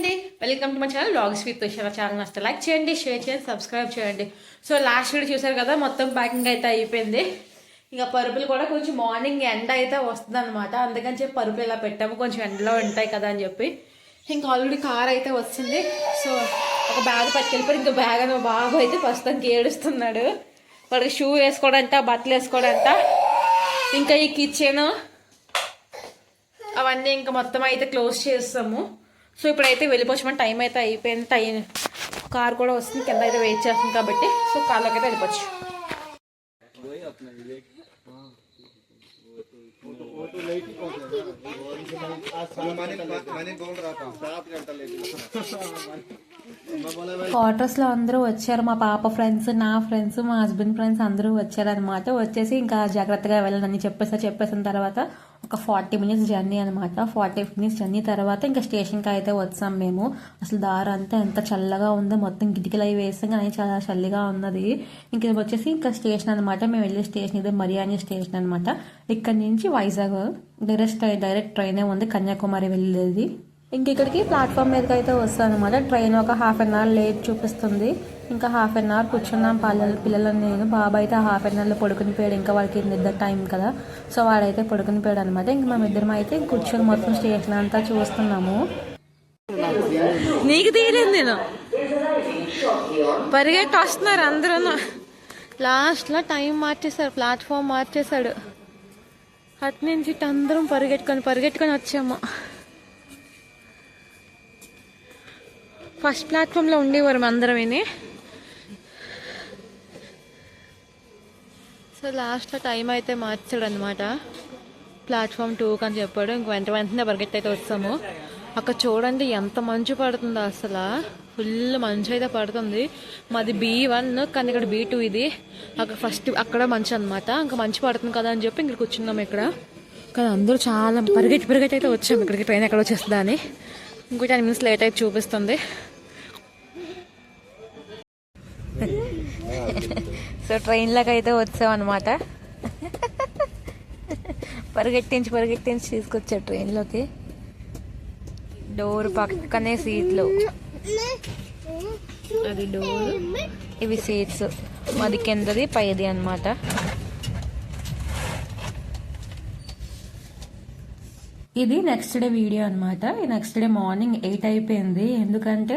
అండి welcome to my channel blogs with Usha channel నష్టం like చేయండి షేర్ చేయండి సబ్స్క్రైబ్ చేయండి. సో లాస్ట్ వీడియో చూసారు కదా మొత్తం ప్యాకింగ్ అయితే అయిపోయింది. ఇంకా పరుపులు కూడా కొంచెం మార్నింగ్ ఎండ అయితే వస్తుంది అనమాట అందుకని చెప్పి పరుపులు ఇలా పెట్టాము. కొంచెం ఎండలో ఉంటాయి కదా అని చెప్పి. ఇంకా ఆల్రెడీ కార్ అయితే వచ్చింది. సో ఒక బ్యాగ్ పట్టుకెళ్ళిపోయి ఇంకా బ్యాగ్ అని బాబు అయితే ప్రస్తుతానికి ఏడుస్తున్నాడు. వాడికి షూ వేసుకోవడంట బట్టలు వేసుకోవడంట ఇంకా ఈ కిచెన్ అవన్నీ ఇంకా మొత్తం అయితే క్లోజ్ చేస్తాము. సో ఇప్పుడైతే వెళ్ళిపోవచ్చు టైం అయితే అయిపోయింది. టైం కార్ కూడా వస్తుంది కింద అయితే వెయిట్ చేస్తుంది కాబట్టి సో కార్లోకి అయితే వెళ్ళిపోవచ్చు క్వార్టర్స్లో అందరూ వచ్చారు. మా పాప ఫ్రెండ్స్ నా ఫ్రెండ్స్ మా హస్బెండ్ ఫ్రెండ్స్ అందరూ వచ్చారనమాట వచ్చేసి ఇంకా జాగ్రత్తగా వెళ్ళాలని చెప్పేసి చెప్పేసిన తర్వాత ఒక ఫార్టీ మినిట్స్ జర్నీ అనమాట ఫార్టీ మినిట్స్ జర్నీ తర్వాత ఇంకా స్టేషన్కి అయితే వచ్చాం మేము. అసలు దారి అంతా ఎంత చల్లగా ఉందో మొత్తం కిటికీలు అవి వేస్తాం కానీ చాలా చల్లిగా ఉన్నది. ఇంక ఇది వచ్చేసి ఇంకా స్టేషన్ అనమాట మేము వెళ్ళే స్టేషన్ ఇదే మరియాని స్టేషన్ అనమాట ఇక్కడ నుంచి వైజాగ్ డైరెక్ట్ డైరెక్ట్ ట్రైనే ఉంది. కన్యాకుమారి వెళ్ళేది. ఇంక ఇక్కడికి ప్లాట్ఫామ్ మీదకి అయితే వస్తాను అనమాట ట్రైన్ ఒక హాఫ్ అన్ అవర్ లేట్ చూపిస్తుంది. ఇంకా హాఫ్ అన్ అవర్ కూర్చున్నాం పిల్లలు పిల్లలని నేను బాబా అయితే హాఫ్ అన్ అవర్లో పడుకుని పోయాడు. ఇంకా వాడికి నిద్ర టైం కదా. సో వాడైతే పడుకుని పోయాడు అనమాట ఇంక మేము ఇద్దరం అయితే కూర్చొని మొత్తం స్టేషన్ అంతా చూస్తున్నాము. నీకు తీయలేదు నేను. పరిగెట్టి వస్తున్నారు అందరూ లాస్ట్లో టైం మార్చేశారు ప్లాట్ఫామ్ మార్చేశాడు. అటు నుంచి ఇటు అందరం పరిగెట్టుకొని పరిగెట్టుకొని వచ్చాము. ఫస్ట్ ప్లాట్ఫామ్లో ఉండేవారు అందరం సో లాస్ట్లో టైం అయితే మార్చాడు అనమాట ప్లాట్ఫామ్ టూకి అని చెప్పాడు. ఇంక వెంట వెంటనే పరిగెత్తి అయితే వస్తాము. అక్కడ చూడండి ఎంత మంచు పడుతుందో అసలు. ఫుల్ మంచు అయితే పడుతుంది. మాది బీ వన్ కానీ ఇక్కడ బీ టూ ఇది. అక్కడ ఫస్ట్ అక్కడ మంచు అనమాట ఇంకా మంచు పడుతుంది కదా అని చెప్పి ఇక్కడ కూర్చున్నాం ఇక్కడ. కానీ అందరూ చాలా పరిగెట్టి పరిగెట్టి అయితే వచ్చాము. ఇక్కడికి ట్రైన్ ఎక్కడ వచ్చేస్తుందా అని. ఇంకో టెన్ మినిట్స్ లేట్ అయితే చూపిస్తుంది. సో ట్రైన్లోకి అయితే వచ్చామన్నమాట పరిగెట్టించి పరిగెట్టించి తీసుకొచ్చాడు ట్రైన్లోకి డోర్ పక్కనే సీట్లు అది డోర్ ఇవి సీట్స్ మాది కిందది పైది అనమాట ఇది నెక్స్ట్ డే వీడియో అనమాట నెక్స్ట్ డే మార్నింగ్ ఎయిట్ అయిపోయింది. ఎందుకంటే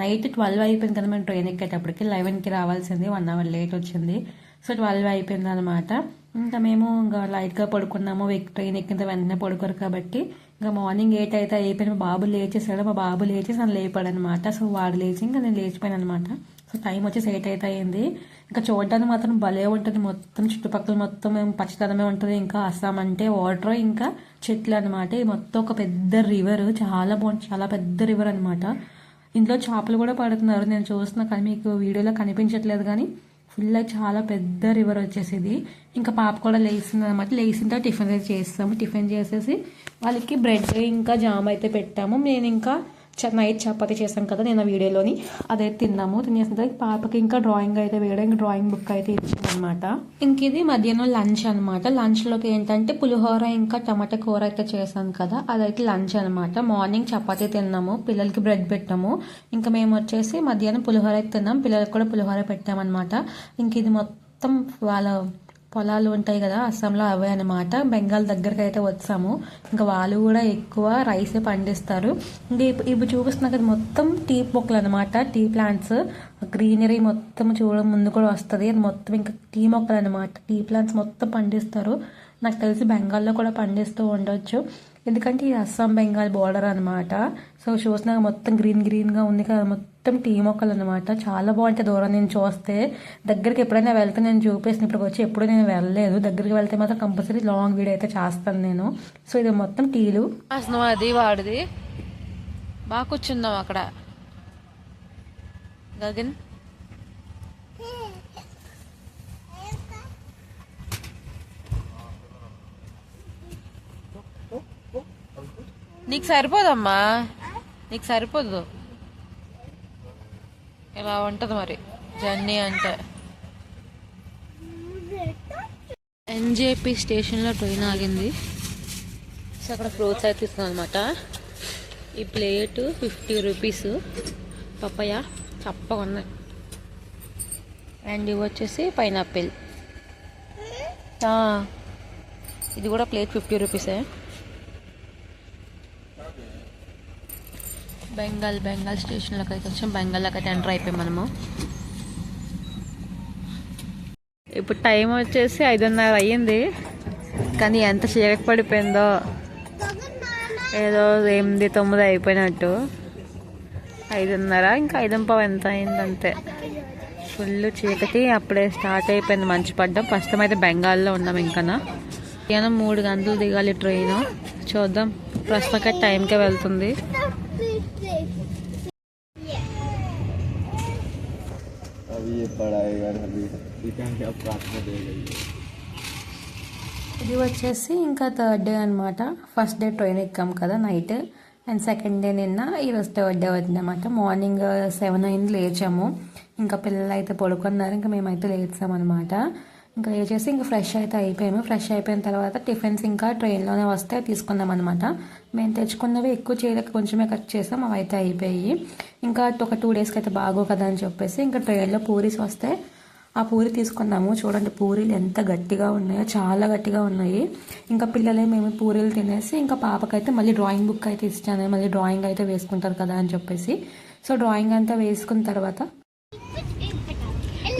నైట్ ట్వెల్వ్ అయిపోయింది కదా మేము ట్రైన్ ఎక్కేటప్పటికి. లెవెన్కి రావాల్సింది. వన్ అవర్ లేట్ వచ్చింది. సో ట్వెల్వ్ అయిపోయింది అనమాట ఇంకా మేము ఇంకా లైట్గా పడుకున్నాము. ట్రైన్ ఎక్కిన వెంటనే పడుకోరు కాబట్టి. ఇంకా మార్నింగ్ ఎయిట్ అయితే అయిపోయిన మా బాబు లేచేసాడు మా బాబు లేచి నన్ను లేపాడు అనమాట సో వాడు లేచి ఇంకా నేను లేచిపోయాను అనమాట సో టైం వచ్చేసి ఎయిట్ అయితే అయింది ఇంకా చూడడానికి మాత్రం భలే ఉంటుంది. మొత్తం చుట్టుపక్కల మొత్తం పచ్చదనమే ఉంటుంది. ఇంకా అస్సాం అంటే వాటర్ ఇంకా చెట్లు అనమాట మొత్తం ఒక పెద్ద రివర్ చాలా బాగుంటుంది చాలా పెద్ద రివర్ అనమాట ఇందులో చేపలు కూడా పడుతున్నారు. నేను చూస్తున్నా కానీ మీకు వీడియోలో కనిపించట్లేదు కానీ ఫుల్ చాలా పెద్ద రివర్ వచ్చేసింది. ఇంకా పాప కూడా లేచింది అనమాట లేచిన తర్వాత టిఫిన్ అయితే చేస్తాము. టిఫిన్ చేసేసి వాళ్ళకి బ్రెడ్ ఇంకా జామ్ అయితే పెట్టాము. నేను ఇంకా నైట్ చపాతి చేశాను కదా నేను వీడియోలోని. అదైతే తిన్నాము. తినేసిన తర్వాత పాపకి ఇంకా డ్రాయింగ్ అయితే వేయడం ఇంకా డ్రాయింగ్ బుక్ అయితే ఇచ్చిందనమాట ఇంక ఇది మధ్యాహ్నం లంచ్ అనమాట లంచ్లోకి ఏంటంటే పులిహోర ఇంకా టమాటా కూర అయితే చేశాను కదా. అదైతే లంచ్ అనమాట మార్నింగ్ చపాతి తిన్నాము. పిల్లలకి బ్రెడ్ పెట్టాము. ఇంకా మేము వచ్చేసి మధ్యాహ్నం పులిహోర అయితే తిన్నాం. పిల్లలకి కూడా పులిహోర పెట్టామన్నమాట. ఇంక ఇది మొత్తం వాళ్ళ పొలాలు ఉంటాయి కదా అస్సాంలో అవే అనమాట బెంగాల్ దగ్గరికి అయితే వచ్చాము. ఇంకా వాళ్ళు కూడా ఎక్కువ రైస్ పండిస్తారు. ఇంకా ఇప్పుడు చూపిస్తున్నా కదా మొత్తం టీ మొక్కలు అనమాట టీ ప్లాంట్స్. గ్రీనరీ మొత్తం చూడడం ముందు కూడా వస్తుంది. అది మొత్తం ఇంకా టీ మొక్కలు అనమాట టీ ప్లాంట్స్ మొత్తం పండిస్తారు. నాకు తెలిసి బెంగాల్లో కూడా పండిస్తూ ఉండొచ్చు. ఎందుకంటే ఇది అస్సాం బెంగాల్ బోర్డర్ అనమాట సో చూసినాక మొత్తం గ్రీన్ గ్రీన్గా ఉంది కదా మొత్తం టీ మొక్కలు అనమాట చాలా బాగుంటాయి దూరం నేను చూస్తే. దగ్గరికి ఎప్పుడైనా వెళ్తే నేను చూపేసిన ఇప్పుడు వచ్చి ఎప్పుడు నేను వెళ్ళలేదు. దగ్గరికి వెళ్తే మాత్రం కంపల్సరీ లాంగ్ వీడియో అయితే చేస్తాను నేను. సో ఇది మొత్తం టీలు. అది వాడిది. బాగా కూర్చుందాం అక్కడ. గగన్. నీకు సరిపోదమ్మా. నీకు సరిపోదు. ఇలా ఉంటుంది మరి. జర్నీ అంటే. ఎన్జేపీ స్టేషన్లో ట్రైన్ ఆగింది. సో అక్కడ ఫ్రూట్స్ అయితే ఇస్తుంది అనమాట ఈ ప్లేట్ ఫిఫ్టీ రూపీస్. పప్పయ్య చప్పగా ఉన్నాయి. అండ్ ఇవి వచ్చేసి పైనాపిల్ ఇది కూడా ప్లేట్ ఫిఫ్టీ రూపీసే. బెంగాల్ బెంగాల్ స్టేషన్లోకి అయితే వచ్చాం. బెంగాల్లోకి అయితే ఎంటర్ అయిపోయాం మనము. ఇప్పుడు టైం వచ్చేసి ఐదున్నర అయ్యింది. కానీ ఎంత చీకటి పడిపోయిందో. ఏదో ఎనిమిది తొమ్మిది అయిపోయినట్టు. ఐదున్నర ఇంకా ఐదుంపావు ఎంత అయింది అంతే ఫుల్ చీకటి అప్పుడే స్టార్ట్ అయిపోయింది మంచి పడ్డం. ప్రస్తుతం అయితే బెంగాల్లో ఉన్నాం ఇంకా మధ్యాహ్నం మూడు గంటలు దిగాలి ట్రైన్. చూద్దాం. ప్రస్తుతం టైంకే వెళ్తుంది. अभी ये पड़ा है यार अभी इतना अब रात में देगा ये ఇది వచ్చేసి ఇంకా థర్డ్ డే అనమాట ఫస్ట్ డే ట్రైన్ ఎక్కాం కదా నైట్ అండ్ సెకండ్ డే నిన్న ఈరోజు థర్డ్ డే వచ్చిందన్నమాట మార్నింగ్ సెవెన్ అయింది లేచాము ఇంకా పిల్లలు అయితే పడుకున్నారు ఇంకా మేమైతే లేచామన్నమాట ఇంకా చేసి ఇంకా ఫ్రెష్ అయితే అయిపోయాము. ఫ్రెష్ అయిపోయిన తర్వాత టిఫిన్స్ ఇంకా ట్రైన్లోనే వస్తే తీసుకుందాం అనమాట మేము తెచ్చుకున్నవి ఎక్కువ చేయలేక కొంచెమే కట్ చేసాం అవి అయితే అయిపోయి ఇంకా ఒక టూ డేస్కి అయితే బాగో కదా అని చెప్పేసి ఇంకా ట్రైన్లో పూరీస్ వస్తే ఆ పూరి తీసుకున్నాము. చూడండి పూరీలు ఎంత గట్టిగా ఉన్నాయో చాలా గట్టిగా ఉన్నాయి. ఇంకా పిల్లలే మేము పూరీలు తినేసి ఇంకా పాపకైతే మళ్ళీ డ్రాయింగ్ బుక్ అయితే ఇచ్చాను మళ్ళీ డ్రాయింగ్ అయితే వేసుకుంటారు కదా అని చెప్పేసి. సో డ్రాయింగ్ అంతా వేసుకున్న తర్వాత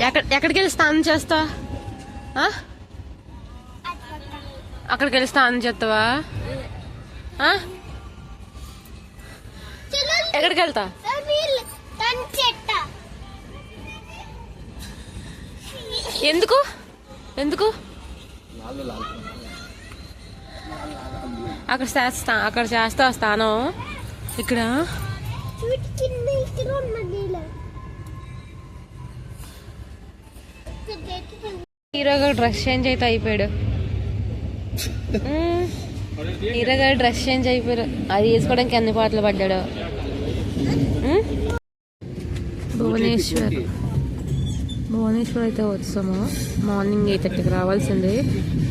ఎక్కడ ఎక్కడికి వెళ్ళి స్నానం చేస్తా అక్కడికి వెళ్ళి స్నానం చేస్తావా ఆ? ఎక్కడికి వెళ్తా? ఎందుకు? ఎందుకు? అక్కడ చేస్తా అక్కడ చేస్తా స్థానం ఇక్కడ. హీరోగా డ్రెస్ చేంజ్ అయితే అయిపోయాడు. మ్మ్. హీరోగా డ్రెస్ చేంజ్ అయిపోయాడు అది వేసుకోవడానికి ఎన్ని పాటలు పడ్డాడు. భువనేశ్వర్. భువనేశ్వర్ అయితే వచ్చాము. మార్నింగ్ ఎయిట్ థర్టీకి రావాల్సింది.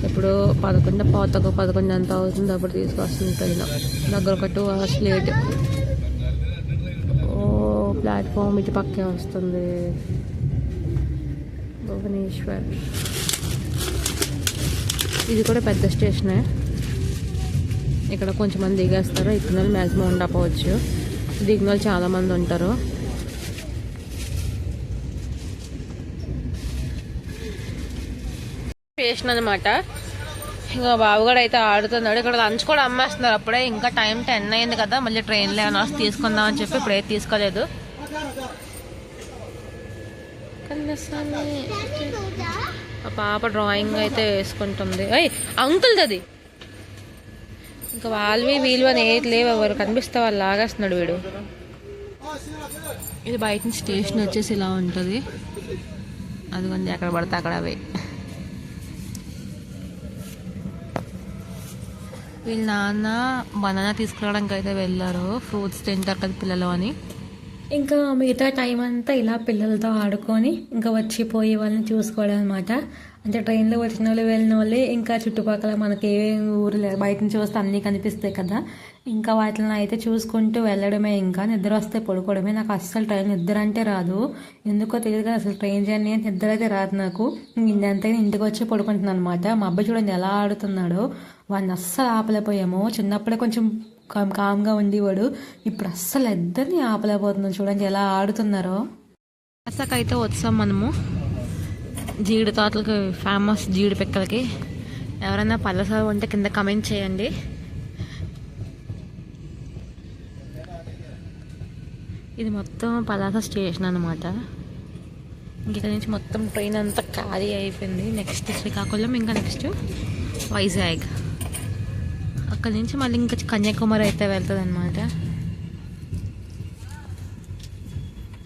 ఇప్పుడు పదకొండు పాతకు పదకొండు ఎంత అవుతుంది. అప్పుడు తీసుకొస్తుంది పైన దగ్గర ఒక టూ అవర్స్ లేట్. ఓ ప్లాట్ఫామ్ ఇటు పక్కే వస్తుంది. భువనేశ్వర్. ఇది కూడా పెద్ద స్టేషనే. ఇక్కడ కొంచెం మంది దిగేస్తారు. ఇక్కడ వాళ్ళు మ్యాక్సిమం ఉండకపోవచ్చు. దిగిన వాళ్ళు చాలా మంది ఉంటారు. స్టేషన్ అనమాట ఇంకా బాబు కూడా అయితే ఆడుతున్నాడు. ఇక్కడ లంచ్ కూడా అమ్మేస్తున్నారు. అప్పుడే ఇంకా టైం టెన్ అయింది కదా. మళ్ళీ ట్రైన్లో ఏమైనా వస్తే తీసుకుందాం అని చెప్పి ఇప్పుడే తీసుకోలేదు. కన్నస్వామి. ఆ పాప డ్రాయింగ్ అయితే వేసుకుంటుంది. అయ్యి అంకుల్ది అది. ఇంకా వాళ్ళవి వీళ్ళు అని ఏది లేవు ఎవరు కనిపిస్తే వాళ్ళు లాగేస్తున్నాడు వీడు. ఇది బయట నుంచి స్టేషన్ వచ్చేసి ఇలా ఉంటుంది. అదిగోండి ఎక్కడ పడితే అక్కడ అవే. వీళ్ళ నాన్న బనానా తీసుకురావడానికి అయితే వెళ్ళారు. ఫ్రూట్స్ తింటారు కదా పిల్లలు అని. ఇంకా మిగతా టైం అంతా ఇలా పిల్లలతో ఆడుకొని ఇంకా వచ్చి పోయే వాళ్ళని చూసుకోవడం అనమాట అంటే ట్రైన్లో వచ్చిన వాళ్ళు వెళ్ళిన వాళ్ళే ఇంకా చుట్టుపక్కల మనకి ఏ ఊరు లేదు. బయట నుంచి వస్తే అన్నీ కనిపిస్తాయి కదా. ఇంకా వాటిని అయితే చూసుకుంటూ వెళ్ళడమే ఇంకా. నిద్ర వస్తే పడుకోవడమే. నాకు అస్సలు ట్రైన్ నిద్ర అంటే రాదు. ఎందుకో తెలియదు కదా అసలు ట్రైన్ జర్నీ అంటే నిద్ర అయితే రాదు నాకు. ఇంకంతైనా ఇంటికి వచ్చి పడుకుంటున్నాను అనమాట మా అబ్బాయి చూడండి ఎలా ఆడుతున్నాడో. వాడిని అస్సలు ఆపలేకపోయాము. చిన్నప్పుడే కొంచెం కామ్ కామ్గా ఉండేవాడు. ఇప్పుడు అస్సలు ఇద్దరిని ఆపలేకపోతున్నాం చూడండి ఎలా ఆడుతున్నారో. అయితే వచ్చాం మనము. జీడి తోటలకి ఫేమస్ జీడి పిక్కలకి. ఎవరైనా పల్లసారు ఉంటే కింద కమెంట్ చేయండి. ఇది మొత్తం పలాస స్టేషన్ అనమాట ఇక్కడ నుంచి మొత్తం ట్రైన్ అంతా ఖాళీ అయిపోయింది. నెక్స్ట్ శ్రీకాకుళం ఇంకా నెక్స్ట్ వైజాగ్. అక్కడ నుంచి మళ్ళీ ఇంకా కన్యాకుమారి అయితే వెళ్తుంది అనమాట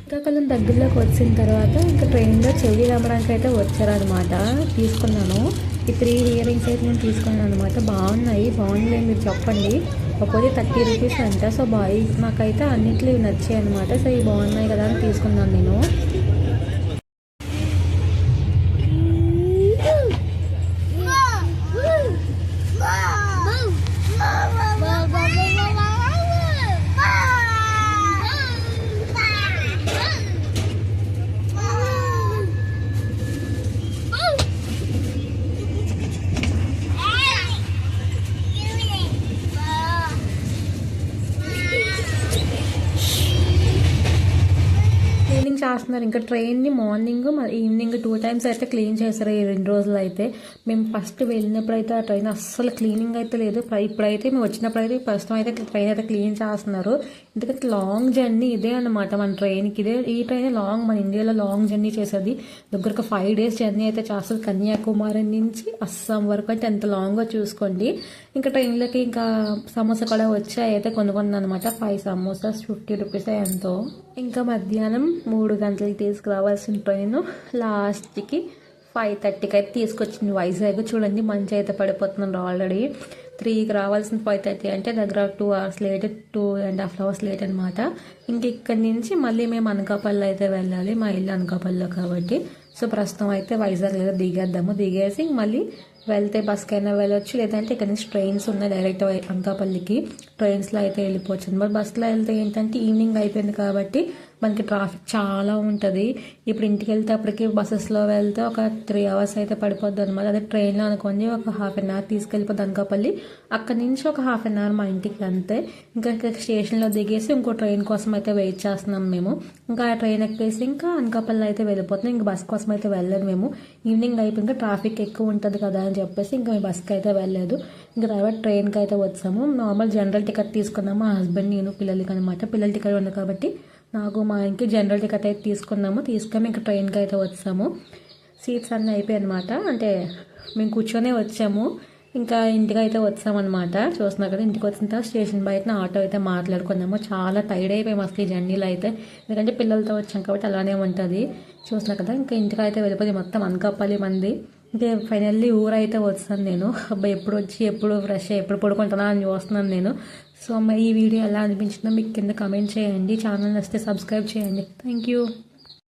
శ్రీకాకుళం దగ్గరలోకి వచ్చిన తర్వాత ఇంకా ట్రైన్లో చెవి రమ్మడానికి అయితే వచ్చారనమాట తీసుకున్నాను. ఈ త్రీ ఇయరింగ్స్ అయితే నేను తీసుకున్నాను అనమాట బాగున్నాయి బాగున్నాయి మీరు చెప్పండి. ఒక్కొక్కటి థర్టీ రూపీస్ అంట. సో బాయ్ నాకైతే అన్నిట్లో నచ్చాయి అనమాట సో ఇవి బాగున్నాయి కదా అని తీసుకున్నాను నేను. రాస్తున్నారు ఇంకా ట్రైన్ని మార్నింగ్ ఈవినింగ్ టూ టైమ్స్ అయితే క్లీన్ చేస్తారు ఈ రెండు రోజులు అయితే మేము ఫస్ట్ వెళ్ళినప్పుడు అయితే ఆ ట్రైన్ అస్సలు క్లీనింగ్ అయితే లేదు. ఇప్పుడైతే మేము వచ్చినప్పుడు అయితే ప్రస్తుతం అయితే ట్రైన్ అయితే క్లీన్ చేస్తున్నారు. ఎందుకంటే లాంగ్ జర్నీ ఇదే అన్నమాట మన ట్రైన్కి. ఇదే ఈ ట్రైన్ లాంగ్ మన ఇండియాలో లాంగ్ జర్నీ చేసేది. దగ్గరకు ఫైవ్ డేస్ జర్నీ అయితే చేస్తుంది కన్యాకుమారి నుంచి అస్సాం వరకు అయితే ఎంత లాంగ్గా చూసుకోండి. ఇంకా ట్రైన్లకి ఇంకా సమోసా కూడా వచ్చాయి. అయితే కొనుక్కున్నాను అనమాట ఫైవ్ సమోసాస్ ఫిఫ్టీ రూపీస్ ఎంతో. ఇంకా మధ్యాహ్నం మూడు గంటలకి తీసుకురావాల్సిన ట్రైన్ లాస్ట్కి ఫైవ్ థర్టీకి అయితే తీసుకొచ్చింది. వైజాగ్ చూడండి మంచి అయితే పడిపోతున్నారు ఆల్రెడీ త్రీకి రావాల్సిన ఫైవ్ థర్టీ అంటే దగ్గర two hours late two and half hours late అనమాట ఇంక ఇక్కడి నుంచి మళ్ళీ మేము అనకాపల్లి అయితే వెళ్ళాలి. మా ఇల్లు అనకాపల్లిలో కాబట్టి. సో ప్రస్తుతం అయితే వైజాగ్ లేదా దిగేద్దాము. దిగేసి మళ్ళీ వెళ్తే బస్కైనా వెళ్ళొచ్చు. లేదంటే ఇక్కడ నుంచి ట్రైన్స్ ఉన్నాయి డైరెక్ట్ అనకాపల్లికి. ట్రైన్స్లో అయితే వెళ్ళిపోవచ్చు. మరి బస్సులో వెళ్తే ఏంటంటే ఈవినింగ్ అయిపోయింది కాబట్టి మనకి ట్రాఫిక్ చాలా ఉంటుంది. ఇప్పుడు ఇంటికి వెళ్తేప్పటికి బస్సెస్లో వెళ్తే ఒక త్రీ అవర్స్ అయితే పడిపోద్ది అనమాట అదే ట్రైన్లో అనుకోండి ఒక హాఫ్ అన్ అవర్ తీసుకెళ్ళిపోద్ది అనకాపల్లి. అక్కడి నుంచి ఒక హాఫ్ అన్ అవర్ మా ఇంటికి అంతే. ఇంకా ఇక్కడ స్టేషన్లో దిగేసి ఇంకో ట్రైన్ కోసం అయితే వెయిట్ చేస్తున్నాం మేము. ఇంకా ఆ ట్రైన్ ఎక్కేసి ఇంకా అనకాపల్లి అయితే వెళ్ళిపోతున్నాం. ఇంకా బస్ కోసం అయితే వెళ్ళలేదు మేము. ఈవినింగ్ అయిపోయి ట్రాఫిక్ ఎక్కువ ఉంటుంది కదా అని చెప్పేసి ఇంకా మేము బస్కి అయితే వెళ్ళలేదు. ఇంకా తర్వాత ట్రైన్కి అయితే వచ్చాము. నార్మల్ జనరల్ టికెట్ తీసుకున్నాము. మా హస్బెండ్ నేను పిల్లలకి అనమాట పిల్లల టికెట్ ఉంది కాబట్టి నాకు మా ఇంటికి జనరల్ టికెట్ అయితే తీసుకున్నాము తీసుకొని ఇంకా ట్రైన్కి అయితే వచ్చాము. సీట్స్ అన్నీ అయిపోయాయి అనమాట అంటే మేము కూర్చొనే వచ్చాము. ఇంకా ఇంటికి అయితే వచ్చామన్నమాట చూస్తున్నా కదా ఇంటికి వచ్చిన తర్వాత స్టేషన్ బయట ఆటో అయితే మాట్లాడుకున్నాము చాలా టైర్డ్ అయిపోయాము అసలు ఈ జర్నీలో అయితే. ఎందుకంటే పిల్లలతో వచ్చాం కాబట్టి అలానే ఉంటుంది. చూస్తున్నా కదా ఇంకా ఇంటికి అయితే వెళ్ళిపోయి మొత్తం అనకాపల్లి మంది. ఇంకా ఫైనల్లీ ఊరైతే వస్తాను నేను. అబ్బాయి ఎప్పుడు వచ్చి ఎప్పుడు ఫ్రెష్ అయ్యి ఎప్పుడు పడుకుంటానా అని చూస్తున్నాను నేను. సో మరి ఈ వీడియో ఎలా అనిపించిందో మీకు కింద కమెంట్ చేయండి. ఛానల్ వస్తే సబ్స్క్రైబ్ చేయండి. Thank you